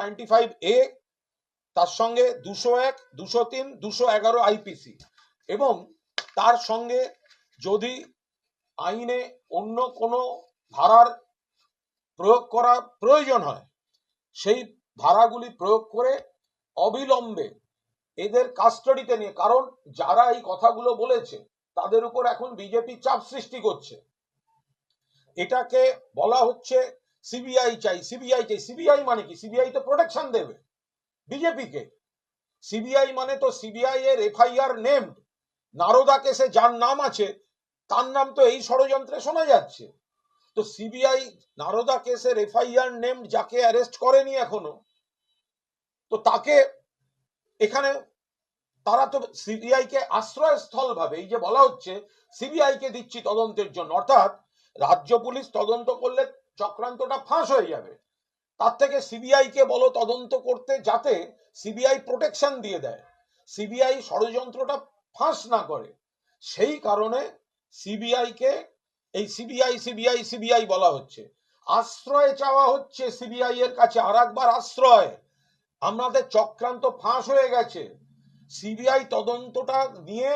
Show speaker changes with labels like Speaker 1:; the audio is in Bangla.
Speaker 1: নাইনটি ফাইভ এ তার সঙ্গে দুশো এক, দুশো তিন, দুশো এগারো আইপিসি এবং তার সঙ্গে যদি আইনে অন্য কোনো ধারার প্রয়োগ করা প্রয়োজন হয়, সেই ধারাগুলি প্রয়োগ করে অবিলম্বে এদের কাস্টডিতে নিয়ে, কারণ যারা এই কথাগুলো বলেছে, তাদের উপর এখন বিজেপি চাপ সৃষ্টি করছে। এটাকে বলা হচ্ছে সিবিআই চাই সিবিআই চাই সিবিআই মানে কি? সিবিআই তো প্রোটেকশন দেবে বিজেপিকে সিবিআই মানে তো সিবিআই এর এফআইআর নেমড নারদা কেসে যার নাম আছে, তার নাম তো এই ষড়যন্ত্রে শোনা যাচ্ছে। তো সিবিআই নারদা কেসের এফআইআর নেমড যাকে অ্যারেস্ট করেনি এখনও, তো তাকে এখানে তারা তো সিবিআই কে আশ্রয়স্থল ভাবে, এই যে বলা হচ্ছে সিবিআই কে দিচ্ছি তদন্তের জন্য। অর্থাৎ রাজ্য পুলিশ তদন্ত করলে চক্রান্তটা ফাঁস হয়ে যাবে। তার থেকে সিবিআই কে বলো তদন্ত করতে যাতে সিবিআই প্রোটেকশন দিয়ে দেয়। সিবিআই ষড়যন্ত্রটা ফাঁস না করে। সেই কারণে সিবিআই কে এই সিবিআই সিবিআই সিবিআই বলা হচ্ছে। আশ্রয় চাওয়া হচ্ছে সিবিআই এর কাছে। আর একবার আশ্রয়। আমাদের চক্রান্ত ফাঁস হয়ে গেছে। সিবিআই তদন্তটা নিয়ে